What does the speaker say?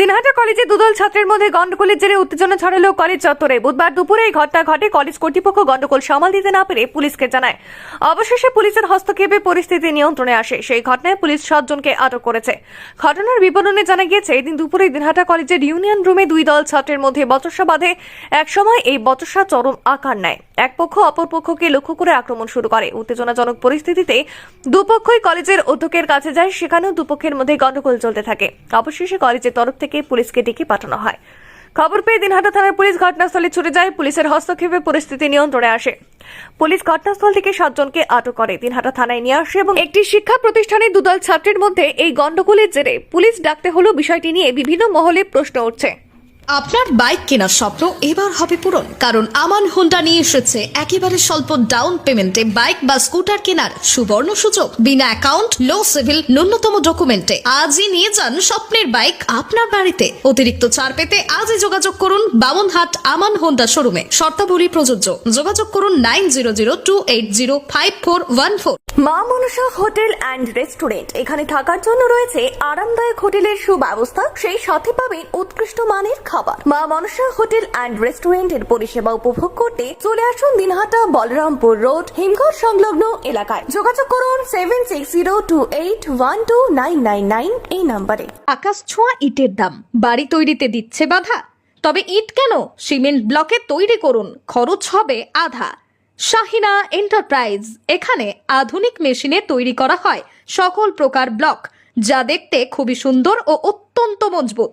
দিনহাটা কলেজে দুদল ছাত্রের মধ্যে গন্ডগোলের জেরে উত্তেজনা ছড়ালো কলেজ চত্বরে। বুধবার দুপুরে এই ঘটনা ঘটে। কলেজ কর্তৃপক্ষ গন্ডগোল সামাল দিতে না পেরে পুলিশকে জানায়। অবশেষে পুলিশের হস্তক্ষেপে পরিস্থিতি নিয়ন্ত্রণে আসে। সেই ঘটনায় পুলিশ সাতজনকে আটক করেছে। ঘটনার বিবরণে জানা গিয়েছে, এদিন দুপুরে দিনহাটা কলেজের ইউনিয়ন রুমে দুই দল ছাত্রের মধ্যে বচসা বাঁধে। একসময় এই বচসা চরম আকার নেয়। এক পক্ষ অপর পক্ষকে লক্ষ্য করে আক্রমণ শুরু করে। উত্তেজনাজনক পরিস্থিতিতে দুপক্ষই কলেজের অধ্যক্ষের কাছে যায়, সেখানেও দুপক্ষের মধ্যে গণ্ডগোল চলতে থাকে। অবশেষে কলেজের তরফ থেকে পুলিশকে ডেকে পাঠানো হয়। খবর পেয়ে দিনহাটা থানার পুলিশ ঘটনাস্থলে ছুটে যায়। পুলিশের হস্তক্ষেপে পরিস্থিতি নিয়ন্ত্রণে আসে। পুলিশ ঘটনাস্থল থেকে সাতজনকে আটক করে। দিনহাটা থানায় নিয়ে আসে এবং একটি শিক্ষা প্রতিষ্ঠানে দুদল ছাত্রের মধ্যে এই গণ্ডগোলের জেরে পুলিশ ডাকতে হলো বিষয়টি নিয়ে বিভিন্ন মহলে প্রশ্ন উঠছে। আপনার বাইক কেনার স্বপ্ন এবার হবে পূরণ, কারণ আমান হোন্ডা নিয়ে এসেছে একেবারে স্বল্প ডাউন পেমেন্টে বাইক বা স্কুটার কেনার সুবর্ণ সুযোগ। বিনা অ্যাকাউন্ট লো সিভিল ন্যূনতম ডকুমেন্টে আজই নিয়ে যান স্বপ্নের বাইক আপনার বাড়িতে। অতিরিক্ত ছাড় পেতে আজই যোগাযোগ করুন বামনহাট আমান হোন্ডা শোরুমে শর্তাবলী প্রযোজ্য। যোগাযোগ করুন nine zero zero two eight zero five four one four Maa Manasa hotel and restaurant. এখানে থাকার জন্য রয়েছে আরামদায়ক হোটেলের সুব্যবস্থা। সেই সাথে পাবেন উৎকৃষ্ট মানের খাবার। মা মনসা হোটেল অ্যান্ড রেস্টুরেন্টের পরিষেবা উপভোগ করতে চলে আসুন দিনহাটা বলরামপুর রোড, হিমঘর সংলগ্ন এলাকায়। যোগাযোগ করুন seven six zero two eight one two nine nine nine এই নাম্বারে। আকাশ ছোঁয়া ইটের দাম। বাড়ি তৈরিতে দিচ্ছে বাধা। তবে ইট কেন? সিমেন্ট ব্লকে তৈরি করুন। খরচ হবে আধা। শাহিনা এন্টারপ্রাইজ। এখানে আধুনিক মেশিনে তৈরি করা হয় সকল প্রকার ব্লক। যা দেখতে খুবই সুন্দর ও অত্যন্ত মজবুত।